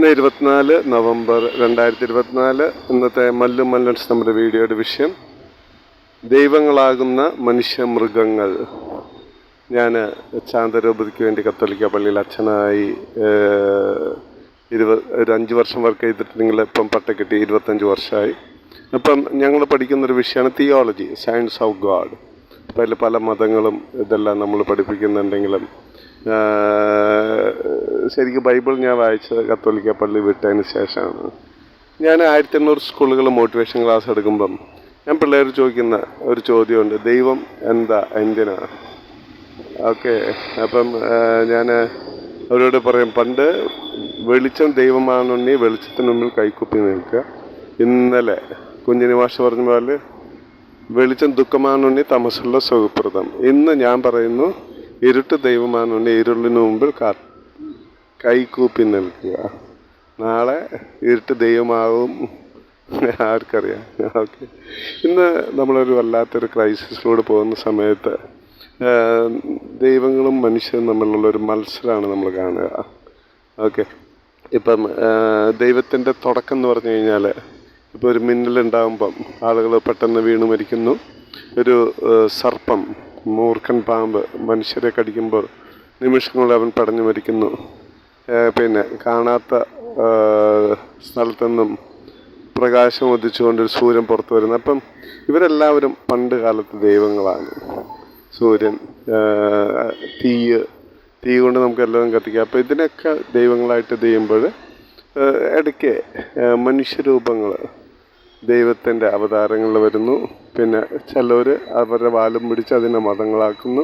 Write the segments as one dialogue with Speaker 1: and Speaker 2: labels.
Speaker 1: ഇന്ന് ഇരുപത്തിനാല് നവംബർ രണ്ടായിരത്തി ഇരുപത്തിനാല് ഇന്നത്തെ മല്ലു മല്ലൻസ് നമ്മുടെ വീഡിയോയുടെ വിഷയം. ദൈവങ്ങളാകുന്ന മനുഷ്യ മൃഗങ്ങൾ ഞാൻ ചാന്തരൂപതയ്ക്ക് വേണ്ടി കത്തോലിക്ക പള്ളിയിൽ അച്ഛനായി ഇരുപത് ഒരു അഞ്ച് വർഷം വർക്ക് ചെയ്തിട്ടുണ്ടെങ്കിൽ ഇപ്പം പട്ട കിട്ടി ഇരുപത്തഞ്ച് വർഷമായി. അപ്പം ഞങ്ങൾ പഠിക്കുന്നൊരു വിഷയമാണ് തിയോളജി സയൻസ് ഓഫ് ഗോഡ്. അപ്പം അതിൽ പല മതങ്ങളും ഇതെല്ലാം നമ്മൾ പഠിപ്പിക്കുന്നുണ്ടെങ്കിലും ശരിക്കും ബൈബിൾ ഞാൻ വായിച്ചത് കത്തോലിക്ക പള്ളി വിട്ടതിന് ശേഷമാണ്. ഞാൻ ആയിരത്തി എണ്ണൂറ് സ്കൂളുകൾ മോട്ടിവേഷൻ ക്ലാസ് എടുക്കുമ്പം ഞാൻ പിള്ളേർ ചോദിക്കുന്ന ഒരു ചോദ്യമുണ്ട്. ദൈവം എന്താ? എന്തിനാ? ഓക്കെ. അപ്പം ഞാൻ അവരോട് പറയും പണ്ട് വെളിച്ചം ദൈവമാണെന്നുണ്ടെങ്കിൽ വെളിച്ചത്തിന് മുമ്പിൽ കൈക്കുപ്പി നിൽക്കുക. ഇന്നലെ കുഞ്ഞിനി മാഷ പറഞ്ഞ പോലെ വെളിച്ചം ദുഃഖമാണെന്നുണ്ടെങ്കിൽ തമസുള്ള സുഖപ്രദം ഇന്ന് ഞാൻ പറയുന്നു ഇരുട്ട് ദൈവമാണെന്നുണ്ടെങ്കിൽ ഇരുളിന് മുമ്പിൽ കാ കൈകൂപ്പി നിൽക്കുക. നാളെ ഇരുട്ട് ദൈവമാവും. ആർക്കറിയാം. ഓക്കെ. ഇന്ന് നമ്മളൊരു വല്ലാത്തൊരു ക്രൈസിസിലൂടെ പോകുന്ന സമയത്ത് ദൈവങ്ങളും മനുഷ്യരും തമ്മിലുള്ള ഒരു മത്സരമാണ് നമ്മൾ കാണുക. ഓക്കെ. ഇപ്പം ദൈവത്തിന്റെ തുടക്കം എന്ന് പറഞ്ഞു കഴിഞ്ഞാൽ ഇപ്പോൾ ഒരു മിന്നലുണ്ടാകുമ്പം ആളുകൾ പെട്ടെന്ന് വീണ് മരിക്കുന്നു. ഒരു സർപ്പം മൂർഖൻ പാമ്പ് മനുഷ്യരെ കടിക്കുമ്പോൾ നിമിഷങ്ങളിൽ അവൻ പടഞ്ഞു മരിക്കുന്നു. പിന്നെ കാണാത്ത സ്ഥലത്തു നിന്നും പ്രകാശം ഉദിച്ചുകൊണ്ട് ഒരു സൂര്യൻ പുറത്തു വരുന്നു. അപ്പം ഇവരെല്ലാവരും പണ്ട് കാലത്ത് ദൈവങ്ങളാണ്. സൂര്യൻ തീ തീ കൊണ്ട് നമുക്ക് എല്ലാം കത്തിക്കാം. അപ്പോൾ ഇതിനൊക്കെ ദൈവങ്ങളായിട്ട് ചെയ്യുമ്പോൾ ഇടയ്ക്ക് മനുഷ്യരൂപങ്ങൾ ദൈവത്തിന്റെ അവതാരങ്ങൾ വരുന്നു. പിന്നെ ചിലർ അവരുടെ വാലും പിടിച്ച് അതിനെ മതങ്ങളാക്കുന്നു.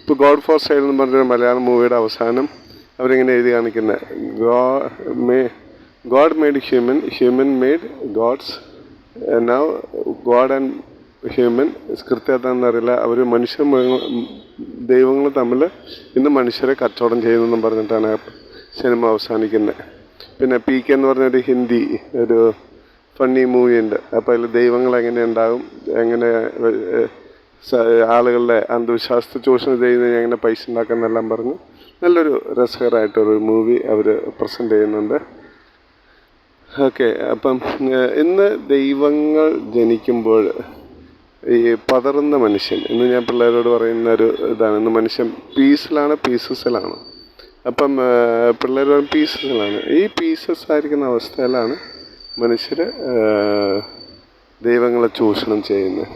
Speaker 1: ഇപ്പോൾ ഗോഡ് ഫോർ സൈഡ് എന്ന് പറഞ്ഞൊരു മലയാളം മൂവിയുടെ അവസാനം അവരിങ്ങനെ എഴുതി കാണിക്കുന്നത് go may god made human human made gods now god and human കൃത്യത അറിയില്ല. അവർ മനുഷ്യ ദൈവങ്ങൾ തമ്മിൽ ഇന്ന് മനുഷ്യരെ കച്ചവടം ചെയ്യുന്നെന്നും പറഞ്ഞിട്ടാണ് സിനിമ അവസാനിക്കുന്നത് പിന്നെ പി കെ എന്ന് പറഞ്ഞൊരു ഹിന്ദി ഒരു ഫണ്ണി മൂവി ഉണ്ട്. അപ്പോൾ അതിൽ ദൈവങ്ങൾ എങ്ങനെ ഉണ്ടാകും എങ്ങനെ ആളുകളുടെ അന്ധവിശ്വാസത്തെ ചൂഷണം ചെയ്യുന്നതിന് എങ്ങനെ പൈസ ഉണ്ടാക്കാമെന്നെല്ലാം പറഞ്ഞ് നല്ലൊരു രസകരമായിട്ടൊരു മൂവി അവർ പ്രസന്റ് ചെയ്യുന്നുണ്ട്. ഓക്കെ അപ്പം ഇന്ന് ദൈവങ്ങൾ ജനിക്കുമ്പോൾ ഈ പതറുന്ന മനുഷ്യൻ ഇന്ന് ഞാൻ പിള്ളേരോട് പറയുന്ന ഒരു ഇതാണ് ഇന്ന് മനുഷ്യൻ പീസിലാണ് പീസസിലാണ് അപ്പം പിള്ളേർ പീസസിലാണ് ഈ പീസസ് ആയിരിക്കുന്ന അവസ്ഥയിലാണ് മനുഷ്യർ ദൈവങ്ങളെ ചൂഷണം ചെയ്യുന്നത്.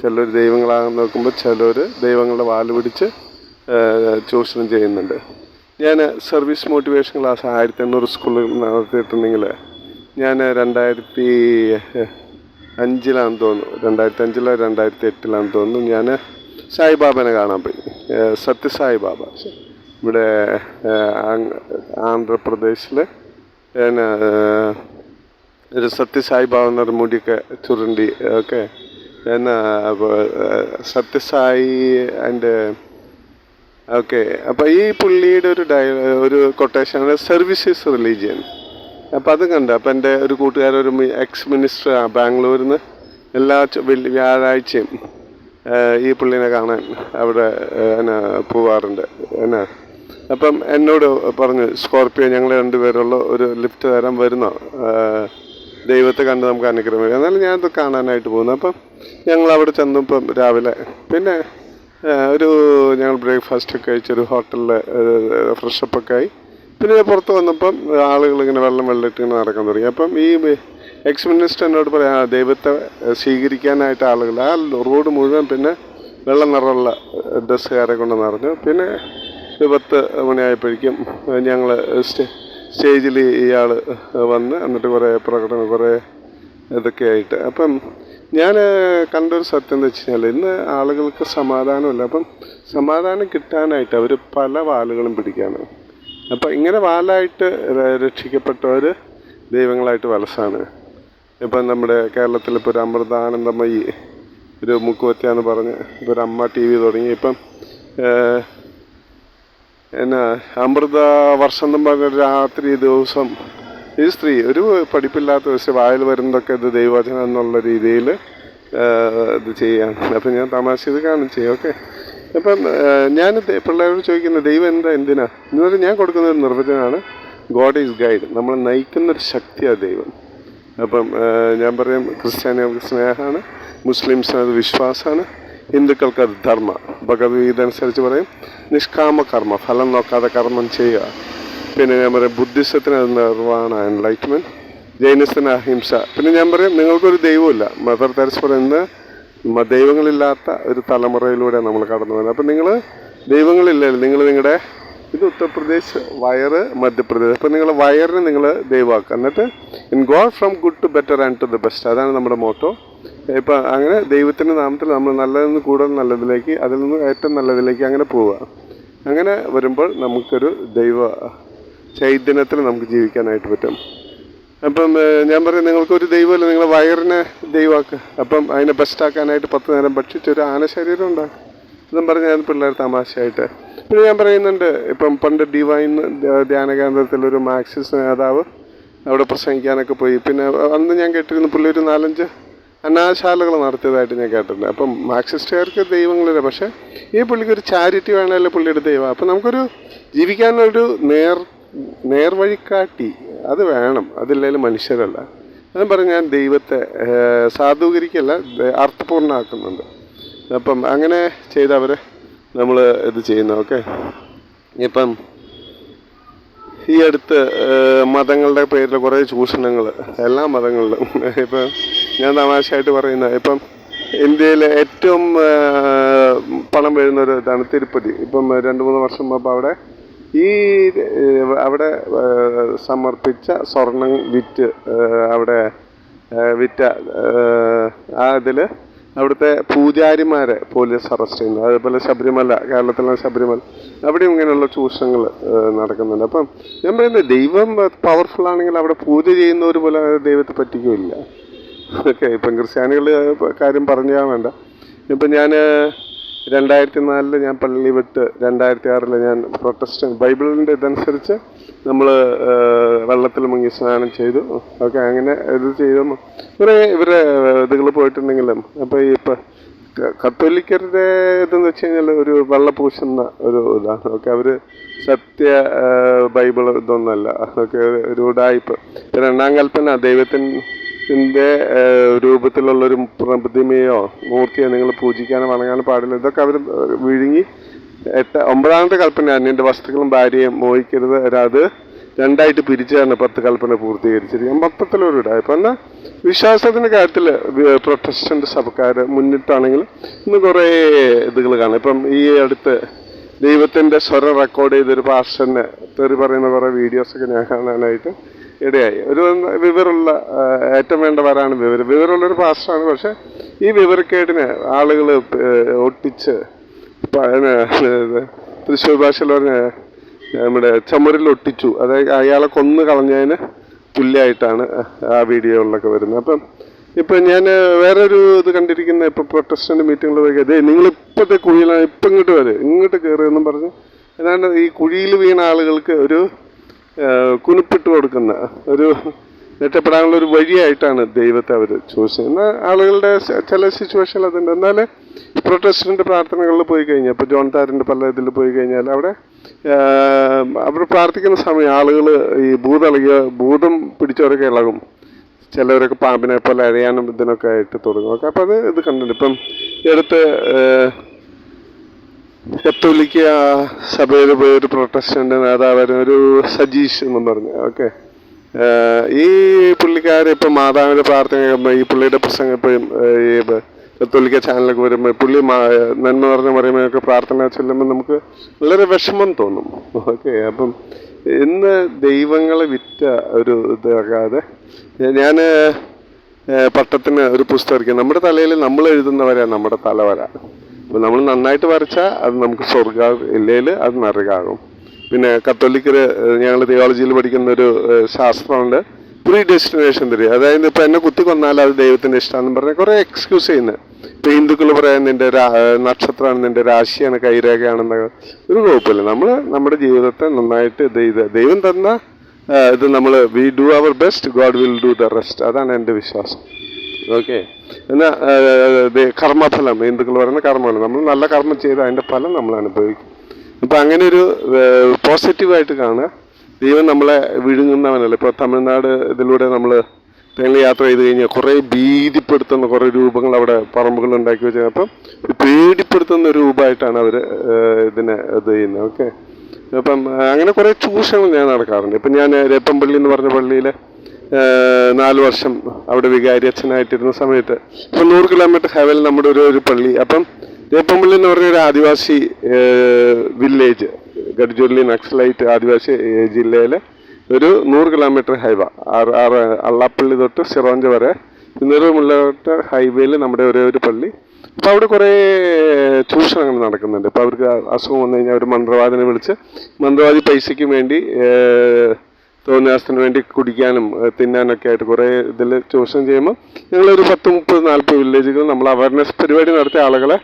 Speaker 1: ചിലർ ദൈവങ്ങളാകാൻ നോക്കുമ്പോൾ ചിലർ ദൈവങ്ങളുടെ വാൽ പിടിച്ച് ചൂഷണം ചെയ്യുന്നുണ്ട്. ഞാൻ സർവീസ് മോട്ടിവേഷൻ ക്ലാസ് ആയിരത്തി എണ്ണൂറ് സ്കൂളിൽ നടത്തിയിട്ടുണ്ടെങ്കിൽ ഞാൻ രണ്ടായിരത്തി അഞ്ചിലാണെന്ന് തോന്നുന്നു. രണ്ടായിരത്തി അഞ്ചിലോ രണ്ടായിരത്തി എട്ടിലാണെന്ന് തോന്നുന്നു. ഞാൻ സായിബാബനെ കാണാൻ പോയി. സത്യസായിബാബ സത്യസായി ബാബ ഇവിടെ ആന്ധ്രാപ്രദേശിൽ പിന്നെ ഒരു സത്യസായി ബാബ എന്നൊരു മുടിയൊക്കെ ചുരുണ്ടി ഒക്കെ പിന്നെ അപ്പോൾ സത്യസായി ആൻഡ് ഓക്കെ അപ്പോൾ ഈ പുള്ളിയുടെ ഒരു ഡയ ഒരു കൊട്ടേഷനാണ് സർവീസസ് റിലീജിയൻ അപ്പോൾ അത് കണ്ട. അപ്പോൾ എന്റെ ഒരു കൂട്ടുകാരൻ ഒരു എക്സ് മിനിസ്റ്റർ ബാംഗ്ലൂരിൽ നിന്ന് എല്ലാ വ്യാഴാഴ്ചയും ഈ പുള്ളിനെ കാണാൻ അവിടെ എന്നാ പോവാറുണ്ട്. എന്നാ അപ്പം എന്നോട് പറഞ്ഞു സ്കോർപ്പിയോ ഞങ്ങൾ രണ്ടുപേരുള്ള ഒരു ലിഫ്റ്റ് തരാൻ വരുന്നോ? ദൈവത്തെ കണ്ട് നമുക്ക് അനുഗ്രഹം എന്നാലും ഞാനത് കാണാനായിട്ട് പോകുന്നു. അപ്പം ഞങ്ങൾ അവിടെ ചെന്നപ്പം രാവിലെ. പിന്നെ ഒരു ഞങ്ങൾ ബ്രേക്ക്ഫാസ്റ്റ് ഒക്കെ കഴിച്ചൊരു ഹോട്ടലിൽ ഫ്രഷപ്പൊക്കെ ആയി. പിന്നെ പുറത്ത് വന്നപ്പം ആളുകൾ ഇങ്ങനെ വെള്ളം വെള്ളമിട്ട് ഇങ്ങനെ നടക്കാൻ തുടങ്ങി. അപ്പം ഈ എക്സ് മിനിസ്റ്റർ എന്നോട് പറയാം ദൈവത്തെ സ്വീകരിക്കാനായിട്ട് ആളുകൾ ആ റോഡ് മുഴുവൻ പിന്നെ വെള്ള നിറമുള്ള ഡ്രസ്സുകാരെ കൊണ്ട് നിറഞ്ഞു. പിന്നെ ഒരു പത്ത് മണിയായപ്പോഴേക്കും ഞങ്ങൾ സ്റ്റേജിൽ ഇയാൾ വന്ന് എന്നിട്ട് കുറേ പ്രകടനം കുറേ ഇതൊക്കെ ആയിട്ട്. അപ്പം ഞാൻ കണ്ടൊരു സത്യം എന്ന് വെച്ച് കഴിഞ്ഞാൽ ഇന്ന് ആളുകൾക്ക് സമാധാനമില്ല. അപ്പം സമാധാനം കിട്ടാനായിട്ട് അവർ പല വാലുകളും പിടിക്കാണ്. അപ്പം ഇങ്ങനെ വാലായിട്ട് രക്ഷിക്കപ്പെട്ടവർ ദൈവങ്ങളായിട്ട് വലസാണ്. ഇപ്പം നമ്മുടെ കേരളത്തിൽ ഇപ്പോൾ ഒരു അമൃതാനന്ദമയി ഒരു മുക്കുവത്യാന്ന് പറഞ്ഞ് ഇപ്പോൾ ഒരു അമ്മ ടി വി തുടങ്ങി. ഇപ്പം എന്നാ അമൃത വർഷം പറഞ്ഞ രാത്രി ദിവസം ഈ സ്ത്രീ ഒരു പഠിപ്പില്ലാത്ത പക്ഷേ വായിൽ വരുന്നതൊക്കെ ഇത് ദൈവചനം എന്നുള്ള രീതിയിൽ ഇത് ചെയ്യാം അപ്പം ഞാൻ തമാശ ഇത് കാണും ചെയ്യും ഓക്കെ? അപ്പം ഞാൻ പിള്ളേരോട് ചോദിക്കുന്നത് ദൈവം എന്താ എന്തിനാ? എന്ന് എന്നിട്ട് ഞാൻ കൊടുക്കുന്ന ഒരു നിർവചനമാണ് ഗോഡ് ഈസ് ഗൈഡ് നമ്മളെ നയിക്കുന്നൊരു ശക്തിയാണ് ദൈവം. അപ്പം ഞാൻ പറയും ക്രിസ്ത്യാനികൾക്ക് സ്നേഹമാണ് മുസ്ലിംസിന് അത് വിശ്വാസമാണ് ഹിന്ദുക്കൾക്ക് ധർമ്മ. ഭഗവത്ഗീത അനുസരിച്ച് പറയും നിഷ്കാമ കർമ്മ ഫലം നോക്കാതെ കർമ്മം ചെയ്യുക. പിന്നെ ഞാൻ പറയും ബുദ്ധിസത്തിന് നിർവാണ എൻലൈറ്റ്മെന്റ് ജൈനസിന് അഹിംസ. പിന്നെ ഞാൻ പറയും നിങ്ങൾക്കൊരു ദൈവമില്ല മദർ തെരസ് പറയുന്നത് ദൈവങ്ങളില്ലാത്ത ഒരു തലമുറയിലൂടെ നമ്മൾ കടന്നു പോകുന്നത് അപ്പം നിങ്ങൾ ദൈവങ്ങളില്ലല്ലോ. നിങ്ങൾ നിങ്ങളുടെ ഇത് ഉത്തർപ്രദേശ് വയറ് മധ്യപ്രദേശ്. അപ്പം നിങ്ങൾ വയറിനെ നിങ്ങൾ ദൈവമാക്കുക. എന്നിട്ട് in god from good to better and to the best അതാണ് നമ്മുടെ മോട്ടോ ഇപ്പം അങ്ങനെ ദൈവത്തിന്റെ നാമത്തിൽ നമ്മൾ നല്ലതിൽ നിന്ന് കൂടുതൽ നല്ലതിലേക്ക് അതിൽ നിന്ന് ഏറ്റവും നല്ലതിലേക്ക് അങ്ങനെ പോവുക. അങ്ങനെ വരുമ്പോൾ നമുക്കൊരു ദൈവ ചൈതന്യത്തിൽ നമുക്ക് ജീവിക്കാനായിട്ട് പറ്റും. അപ്പം ഞാൻ പറയും നിങ്ങൾക്കൊരു ദൈവമല്ല നിങ്ങളെ വയറിനെ ദൈവമാക്കുക അപ്പം അതിനെ ബെസ്റ്റാക്കാനായിട്ട് പത്ത് നേരം ഭക്ഷിച്ച് ഒരു ആന ശരീരം ഉണ്ടാക്കുക ഇതും പറഞ്ഞ് ഞാൻ പിള്ളേർ തമാശയായിട്ട്. പിന്നെ ഞാൻ പറയുന്നുണ്ട് ഇപ്പം പണ്ട് ഡിവൈൻ ധ്യാന കേന്ദ്രത്തിലൊരു മാർക്സിസ്റ്റ് നേതാവ് അവിടെ പ്രസംഗിക്കാനൊക്കെ പോയി. പിന്നെ അന്ന് ഞാൻ കേട്ടിരുന്നു പുള്ളി ഒരു നാലഞ്ച് അനാശാലകൾ നടത്തിയതായിട്ട് ഞാൻ കേട്ടിട്ടുണ്ട്. അപ്പം മാർക്സിസ്റ്റുകാർക്ക് ദൈവങ്ങളില്ല. പക്ഷേ ഈ പുള്ളിക്ക് ഒരു ചാരിറ്റി വേണമല്ലോ പുള്ളിയുടെ ദൈവം. അപ്പം നമുക്കൊരു ജീവിക്കാനൊരു നേർ നേർവഴിക്കാട്ടി അത് വേണം. അതില്ലെങ്കിൽ മനുഷ്യരല്ല. അതും പറഞ്ഞ് ഞാൻ ദൈവത്തെ സാധൂകരിക്കല്ല അർത്ഥപൂർണമാക്കുന്നുണ്ട് അപ്പം അങ്ങനെ ചെയ്തവരെ നമ്മൾ ഇത് ചെയ്യുന്നു. ഓക്കെ? ഇപ്പം ഈ അടുത്ത് മതങ്ങളുടെ പേരിൽ കുറേ ചൂഷണങ്ങൾ എല്ലാ മതങ്ങളിലും. ഇപ്പം ഞാൻ തമാശയായിട്ട് പറയുന്ന ഇപ്പം ഇന്ത്യയിലെ ഏറ്റവും പണം വരുന്ന ഒരു ഇതാണ് തിരുപ്പതി. ഇപ്പം രണ്ട് മൂന്ന് വർഷം മുമ്പ് അവിടെ ഈ അവിടെ സമർപ്പിച്ച സ്വർണം വിറ്റ് അവിടെ വിറ്റ ആ ഇതിൽ അവിടുത്തെ പൂജാരിമാരെ പോലീസ് അറസ്റ്റ് ചെയ്യുന്നു. അതുപോലെ ശബരിമല കേരളത്തിലെ ശബരിമല. അവിടെയും ഇങ്ങനെയുള്ള ചൂഷണങ്ങൾ നടക്കുന്നുണ്ട്. അപ്പം ഞാൻ പറയുന്നത് ദൈവം പവർഫുൾ ആണെങ്കിൽ അവിടെ പൂജ ചെയ്യുന്നവർ പോലെ ദൈവത്തെ പറ്റിക്കില്ല ഓക്കെ ഇപ്പം ക്രിസ്ത്യാനികൾ കാര്യം പറഞ്ഞാൽ വേണ്ട. ഇപ്പം ഞാൻ രണ്ടായിരത്തി നാലിൽ ഞാൻ പള്ളി വിട്ട് രണ്ടായിരത്തി ആറിൽ ഞാൻ പ്രൊട്ടസ്റ്റന്റ് ബൈബിളിന്റെ ഇതനുസരിച്ച് നമ്മൾ വെള്ളത്തിൽ മുങ്ങി സ്നാനം ചെയ്തു. ഓക്കെ അങ്ങനെ ഇത് ചെയ്തു. ഇവരെ ഇവരെ ഇതുകൾ പോയിട്ടുണ്ടെങ്കിലും അപ്പോൾ ഈ ഇപ്പം കത്തോലിക്കരുടെ ഇതെന്ന് വെച്ച് കഴിഞ്ഞാൽ ഒരു വെള്ള പൂശുന്ന ഒരു ഇതാണ്. ഓക്കെ അവർ സത്യ ബൈബിൾ ഇതൊന്നല്ല. ഓക്കെ ഒരു ഉടായ്പ്. രണ്ടാം കൽപ്പന ദൈവത്തിന്റെ രൂപത്തിലുള്ളൊരു പ്രതിമയോ മൂർത്തിയോ നിങ്ങൾ പൂജിക്കാനോ വണങ്ങാനോ പാടില്ല. ഇതൊക്കെ അവർ വിഴുങ്ങി എട്ട് ഒമ്പതാമത്തെ കൽപ്പന അന്യന്റെ വസ്തുക്കളും ഭാര്യയും മോഹിക്കരുത്. അത് രണ്ടായിട്ട് പിരിച്ചാണ് പത്ത് കൽപ്പന പൂർത്തീകരിച്ചിരിക്കുന്നത് മൊത്തത്തിലൊരു ഇടായ്പ എന്നാൽ വിശ്വാസത്തിന്റെ കാര്യത്തിൽ പ്രൊട്ടസ്റ്റന്റ് സഭക്കാർ മുന്നിട്ടാണെങ്കിൽ ഇന്ന് കുറേ ഇതുകൾ കാണാം. ഇപ്പം ഈ അടുത്ത് ദൈവത്തിന്റെ സ്വരം റെക്കോർഡ് ചെയ്തൊരു പാസ്റ്ററിനെ തെറി പറയുന്ന കുറേ വീഡിയോസൊക്കെ ഞാൻ കാണാനായിട്ട് ഇടയായി. ഒരു വിവരമുള്ള ഏറ്റവും വേണ്ടവരാണ് വിവരം. വിവരമുള്ളൊരു പാസ്റ്ററാണ് പക്ഷേ ഈ വിവരക്കേടിന് ആളുകൾ ഒട്ടിച്ച് തൃശ്ശൂർ ഭാഷയിൽ പറഞ്ഞ നമ്മുടെ ചുമരിൽ ഒട്ടിച്ചു. അതായത് അയാളെ കൊന്നു കളഞ്ഞതിന് തുല്യമായിട്ടാണ് ആ വീഡിയോകളിലൊക്കെ വരുന്നത്. അപ്പം ഇപ്പം ഞാൻ വേറൊരു ഇത് കണ്ടിരിക്കുന്ന ഇപ്പം പ്രൊട്ടസ്റ്റന്റ് മീറ്റിങ്ങിൽ പോയി അതെ നിങ്ങൾ ഇപ്പോഴത്തെ കുഴിയിലാണ് ഇപ്പം ഇങ്ങോട്ട് വരും. ഇങ്ങോട്ട് കയറുമെന്നും പറഞ്ഞ് ഏതാണ്ട് ഈ കുഴിയിൽ വീണ ആളുകൾക്ക് ഒരു കുനിപ്പിട്ട് കൊടുക്കുന്ന ഒരു രക്ഷപ്പെടാനുള്ള ഒരു വഴിയായിട്ടാണ് ദൈവത്തെ അവർ ചൂസ് ചെയ്യുന്നത്. ആളുകളുടെ ചില സിറ്റുവേഷൻ അതുണ്ട്. എന്നാൽ പ്രൊട്ടസ്റ്റിന്റെ പ്രാർത്ഥനകളിൽ പോയി കഴിഞ്ഞാൽ ഇപ്പോൾ ജോൺ താരന്റെ പല ഇതിൽ പോയി കഴിഞ്ഞാൽ അവിടെ അവർ പ്രാർത്ഥിക്കുന്ന സമയം ആളുകൾ ഈ ഭൂതളകിയ ഭൂതം പിടിച്ചവരൊക്കെ ഇളകും. ചിലവരൊക്കെ പാമ്പിനെ പോലെ അഴയാനും ഇതിനൊക്കെ ആയിട്ട് തുടങ്ങും. അപ്പോൾ അപ്പം അത് ഇത് കണ്ടിട്ടുണ്ട്. ഇപ്പം ഏഹ്, കത്തോലിക്ക സഭയിൽ പോയ പ്രൊട്ടസ്റ്റന്റ് നേതാവായിരുന്നു ഒരു സജീഷ് എന്നും പറഞ്ഞു. ഓക്കെ. ഈ പുള്ളിക്കാർ ഇപ്പം മാതാവിന്റെ പ്രാർത്ഥന ഈ പുള്ളിയുടെ പ്രസംഗം ഇപ്പം ഈ കത്തോലിക്ക ചാനലൊക്കെ വരുമ്പോൾ പുള്ളി നന്മ പറഞ്ഞ പറയുമ്പോഴൊക്കെ പ്രാർത്ഥന ചെല്ലുമ്പോൾ നമുക്ക് വളരെ വിഷമം തോന്നും. ഓക്കെ അപ്പം ഇന്ന് ദൈവങ്ങളെ വിറ്റ ഒരു ഇതാകാതെ ഞാൻ പട്ടത്തിന് ഒരു പുസ്തകം നമ്മുടെ തലയിൽ നമ്മൾ എഴുതുന്നവരാണ് നമ്മുടെ തലവര. അപ്പം നമ്മൾ നന്നായിട്ട് വരച്ചാൽ അത് നമുക്ക് സ്വർഗം ഇല്ലെങ്കിൽ അത് നരകാകും. പിന്നെ കത്തോലിക്കര് ഞങ്ങൾ തിയോളജിയിൽ പഠിക്കുന്ന ഒരു ശാസ്ത്രമുണ്ട്. പ്രീ ഡെസ്റ്റിനേഷൻ തരും അതായത് ഇപ്പം എന്നെ കുത്തി കൊന്നാൽ അത് ദൈവത്തിന്റെ ഇഷ്ടമാണെന്ന് പറഞ്ഞാൽ കുറേ എക്സ്ക്യൂസ് ചെയ്യുന്നത് ഇപ്പം ഹിന്ദുക്കൾ പറയാൻ നിന്റെ നക്ഷത്രമാണ് നിന്റെ രാശിയാണ് കൈരേഖയാണെന്നൊക്കെ. ഒരു കുഴപ്പമില്ല. നമ്മൾ നമ്മുടെ ജീവിതത്തെ നന്നായിട്ട് ഇത് ദൈവം തന്ന ഇത് നമ്മൾ we do our best God will do the rest അതാണ് എന്റെ വിശ്വാസം. ഓക്കെ. എന്നാ കർമ്മഫലം ഹിന്ദുക്കൾ പറയുന്ന കർമ്മഫലം. നമ്മൾ നല്ല കർമ്മം ചെയ്ത് അതിന്റെ ഫലം നമ്മൾ അനുഭവിക്കും. ഇപ്പം അങ്ങനെ ഒരു പോസിറ്റീവായിട്ട് കാണുക. ദൈവം നമ്മളെ വിഴുങ്ങുന്നവനല്ല. ഇപ്പോൾ തമിഴ്നാട് ഇതിലൂടെ നമ്മൾ ട്രെയിനിൽ യാത്ര ചെയ്ത് കഴിഞ്ഞാൽ കുറേ ഭീതിപ്പെടുത്തുന്ന കുറേ രൂപങ്ങൾ അവിടെ പറമ്പുകൾ ഉണ്ടാക്കി വെച്ചാൽ അപ്പം പേടിപ്പെടുത്തുന്ന രൂപമായിട്ടാണ് അവർ ഇതിനെ ഇത് ചെയ്യുന്നത്. ഓക്കെ. അപ്പം അങ്ങനെ കുറേ ചൂഷണങ്ങൾ ഞാൻ നടക്കാറുണ്ട്. ഇപ്പം ഞാൻ രേപ്പമ്പള്ളി എന്ന് പറഞ്ഞ പള്ളിയിൽ നാല് വർഷം അവിടെ വികാരി അച്ഛനായിട്ടിരുന്ന സമയത്ത് ഇപ്പം നൂറ് കിലോമീറ്റർ ഹൈവേയിൽ നമ്മുടെ ഒരു ഒരു പള്ളി. അപ്പം രേപ്പമ്പള്ളി എന്ന് പറഞ്ഞ ഒരു ആദിവാസി വില്ലേജ് ഗഡ്ജുല്ലി നക്സലൈറ്റ് ആദിവാസി ജില്ലയിലെ ഒരു നൂറ് കിലോമീറ്റർ ഹൈവ. ആറ് അള്ളാപ്പള്ളി തൊട്ട് സിറോഞ്ച വരെ നൂറുമുള്ളോട്ട് ഹൈവേയിൽ നമ്മുടെ ഒരേ ഒരു പള്ളി. അപ്പോൾ അവിടെ കുറേ ചൂഷണങ്ങൾ നടക്കുന്നുണ്ട്. ഇപ്പോൾ അവർക്ക് അസുഖം വന്നു കഴിഞ്ഞാൽ അവർ മന്ത്രവാദിനെ വിളിച്ച് മന്ത്രവാദി പൈസയ്ക്ക് വേണ്ടി തോന്നിയാസത്തിന് വേണ്ടി കുടിക്കാനും തിന്നാനൊക്കെ ആയിട്ട് കുറേ ഇതിൽ ചൂഷണം ചെയ്യുമ്പോൾ ഞങ്ങളൊരു പത്ത് മുപ്പത് നാൽപ്പത് വില്ലേജുകൾ നമ്മൾ അവയർനെസ് പരിപാടി നടത്തിയ ആളുകളെ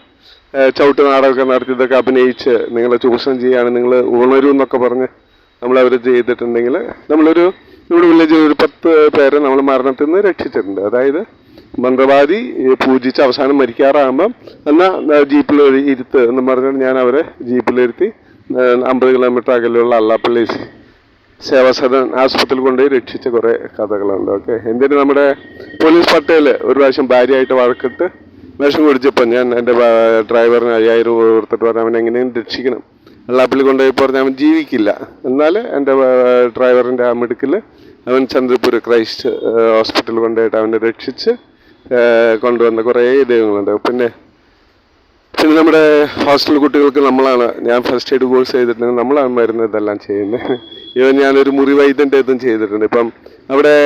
Speaker 1: ചവിട്ട് നാടകമൊക്കെ നടത്തി ഇതൊക്കെ അഭിനയിച്ച് നിങ്ങളെ ചൂഷണം ചെയ്യാണ് നിങ്ങൾ ഉണരൂ എന്നൊക്കെ പറഞ്ഞ് നമ്മളവർ ചെയ്തിട്ടുണ്ടെങ്കിൽ നമ്മളൊരു നമ്മുടെ വില്ലേജിൽ ഒരു പത്ത് പേരെ നമ്മൾ മരണത്തിൽ നിന്ന് രക്ഷിച്ചിട്ടുണ്ട്. അതായത് മന്ത്രവാദി പൂജിച്ച് അവസാനം മരിക്കാറാകുമ്പം എന്നാൽ ജീപ്പിൽ ഇരുത്ത് എന്ന് പറഞ്ഞിട്ട് ഞാൻ അവരെ ജീപ്പിലിരുത്തി അമ്പത് കിലോമീറ്റർ അകലെയുള്ള അള്ളാപ്പള്ളി സേവാസദൻ ആശുപത്രിയിൽ കൊണ്ടുപോയി രക്ഷിച്ച കുറേ കഥകളുണ്ട് ഓക്കെ എന്തിന് നമ്മുടെ പോലീസ് പട്ടേൽ ഒരു പ്രാവശ്യം ഭാര്യയായിട്ട് വഴക്കിട്ട് വിഷം കുടിച്ചപ്പോൾ ഞാൻ എന്റെ ഡ്രൈവറിന് അയ്യായിരം രൂപ കൊടുത്തിട്ട് പറഞ്ഞാൽ അവനെ എങ്ങനെയും രക്ഷിക്കണം. ലാബിൽ കൊണ്ടുപോയി പറഞ്ഞാൽ അവൻ ജീവിക്കില്ല. എന്നാൽ എന്റെ ഡ്രൈവറിന്റെ ആ മിടുക്കിൽ അവൻ ചന്ദ്രപൂർ ക്രൈസ്റ്റ് ഹോസ്പിറ്റലിൽ കൊണ്ടുപോയിട്ട് അവനെ രക്ഷിച്ച് കൊണ്ടുവന്ന കുറേ ദൈവങ്ങളുണ്ട്. പിന്നെ പിന്നെ നമ്മുടെ ഹോസ്റ്റൽ കുട്ടികൾക്ക് നമ്മളാണ് ഞാൻ ഫസ്റ്റ് എയ്ഡ് കോഴ്സ് ചെയ്തിട്ടുണ്ടെങ്കിൽ നമ്മളാണ് മരുന്ന് ഇതെല്ലാം ചെയ്യുന്നത്. ഇവൻ ഞാനൊരു മുറിവൈദ്യന്റെ ഇതും ചെയ്തിട്ടുണ്ട്. ഇപ്പം അവിടെ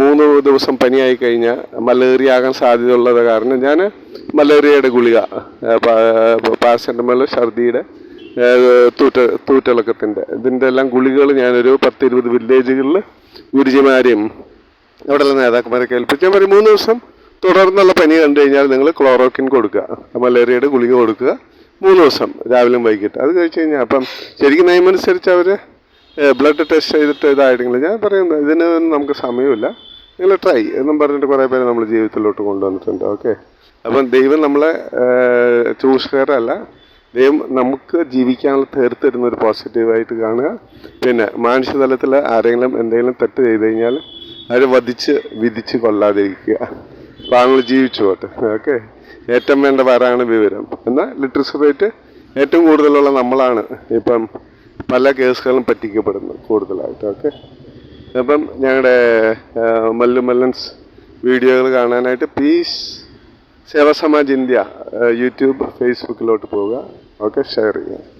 Speaker 1: മൂന്ന് ദിവസം പനിയായി കഴിഞ്ഞാൽ മലേറിയ ആകാൻ സാധ്യതയുള്ളത് കാരണം ഞാൻ മലേറിയയുടെ ഗുളിക പാരസെറ്റമോൾ ഛർദിയുടെ തൂറ്റ തൂറ്റിളക്കത്തിന്റെ ഇതിന്റെ എല്ലാം ഗുളികകൾ ഞാനൊരു പത്തിരുപത് വില്ലേജുകളിൽ ഗുരുജിമാരെയും അവിടെയുള്ള നേതാക്കന്മാരെ ഏൽപ്പിച്ച് ഞാൻ പറയും മൂന്ന് ദിവസം തുടർന്നുള്ള പനി കണ്ടു കഴിഞ്ഞാൽ നിങ്ങൾ ക്ലോറോക്കിൻ കൊടുക്കുക മലേറിയയുടെ ഗുളിക കൊടുക്കുക മൂന്ന് ദിവസം രാവിലെയും വൈകിട്ട്. അത് കഴിച്ച് കഴിഞ്ഞാൽ അപ്പം ശരിക്കും നയമനുസരിച്ച് അവർ ബ്ലഡ് ടെസ്റ്റ് ചെയ്തിട്ട് ഇതായിട്ടില്ല. ഞാൻ പറയുന്നത് ഇതിന് നമുക്ക് സമയമില്ല. നിങ്ങൾ ട്രൈ എന്നും പറഞ്ഞിട്ട് കുറേ പേര് നമ്മൾ ജീവിതത്തിലോട്ട് കൊണ്ടുവന്നിട്ടുണ്ട്. ഓക്കെ അപ്പം ദൈവം നമ്മളെ ചൂഷകരല്ല. ദൈവം നമുക്ക് ജീവിക്കാനുള്ള തീർത്തിരുന്ന ഒരു പോസിറ്റീവായിട്ട് കാണുക. പിന്നെ മാനുഷ്യതലത്തിൽ ആരെങ്കിലും എന്തെങ്കിലും തെറ്റ് ചെയ്ത് കഴിഞ്ഞാൽ അവരെ വധിച്ച് വിധിച്ച് കൊല്ലാതിരിക്കുക. താങ്കൾ ജീവിച്ചു പോട്ടെ. ഓക്കെ ഏറ്റവും വേണ്ട വരാണ് വിവരം. എന്നാൽ ലിറ്ററസി റേറ്റ് ഏറ്റവും കൂടുതലുള്ള നമ്മളാണ്. ഇപ്പം പല കേസുകളും പറ്റിക്കപ്പെടുന്നു കൂടുതലായിട്ട് ഓക്കെ? അപ്പം ഞങ്ങളുടെ മല്ലു മല്ലൻസ് വീഡിയോകൾ കാണാനായിട്ട് please Seva Samaj India YouTube ഫേസ്ബുക്കിലോട്ട് പോവുക ഓക്കെ? ഷെയർ ചെയ്യുക.